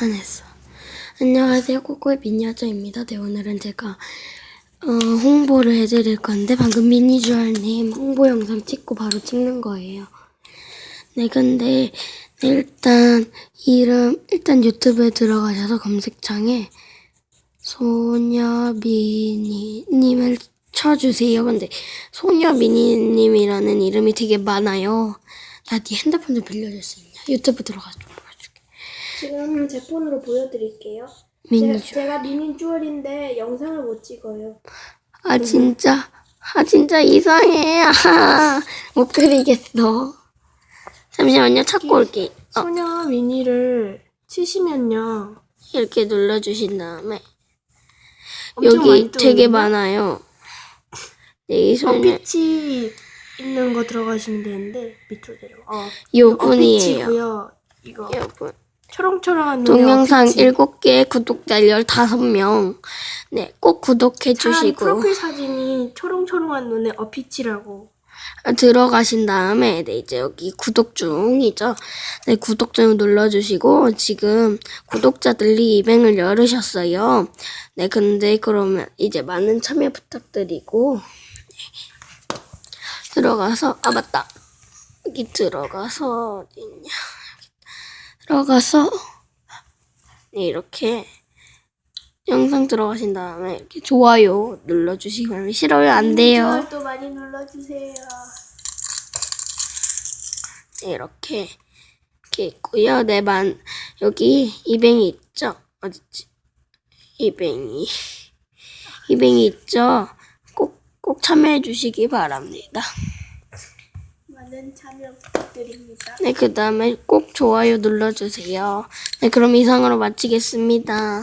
안 했어. 안녕하세요. 코코의 미니어처입니다. 네, 오늘은 제가 어, 홍보를 해드릴 건데 방금 미니주얼님 홍보 영상 찍고 바로 찍는 거예요. 네, 근데 네, 일단 이름 일단 유튜브에 들어가셔서 검색창에 소녀미니님을 쳐주세요. 근데 소녀미니님이라는 이름이 되게 많아요. 나 네 핸드폰 좀 빌려줄 수 있냐? 유튜브 보여줄게. 지금 제 폰으로 보여드릴게요. 미니주얼. 제, 제가 미니주얼인데 영상을 못 찍어요. 아 진짜 아 진짜 이상해 아, 못 그리겠어 잠시만요 찾고 올게 어, 소녀 미니를 치시면요. 이렇게 눌러주신 다음에 엄청 여기 되게 뜨거든요. 많아요 네, 이 소녀 어피치 있는 거 들어가시면 되는데 밑으로 내려와. 어, 요분이에요 어피치고요. 이거 요분 초롱초롱한 눈에 동영상 어피치. 7개 구독자 15명 네 꼭 구독해 차라리 주시고 프로필 사진이 초롱초롱한 눈에 어피치라고. 들어가신 다음에 네 이제 여기 구독 중이죠. 네 구독 중 눌러 주시고 지금 구독자들이 200을 열으셨어요. 네 근데 그러면 이제 많은 참여 부탁드리고 네. 들어가서 아 맞다 여기 들어가서 어디 있냐 들어가서 네 이렇게 영상 들어가신 다음에 이렇게 좋아요 눌러주시면 싫어요 안 돼요. 미니주얼도 많이 눌러주세요. 네, 이렇게 이렇게 있고요. 네만 여기 이뱅이 있죠? 어딨지? 이뱅이 이뱅이 있죠? 꼭 꼭 참여해 주시기 바랍니다. 많은 참여 부탁드립니다. 네, 그 다음에 꼭 좋아요 눌러주세요. 네, 그럼 이상으로 마치겠습니다.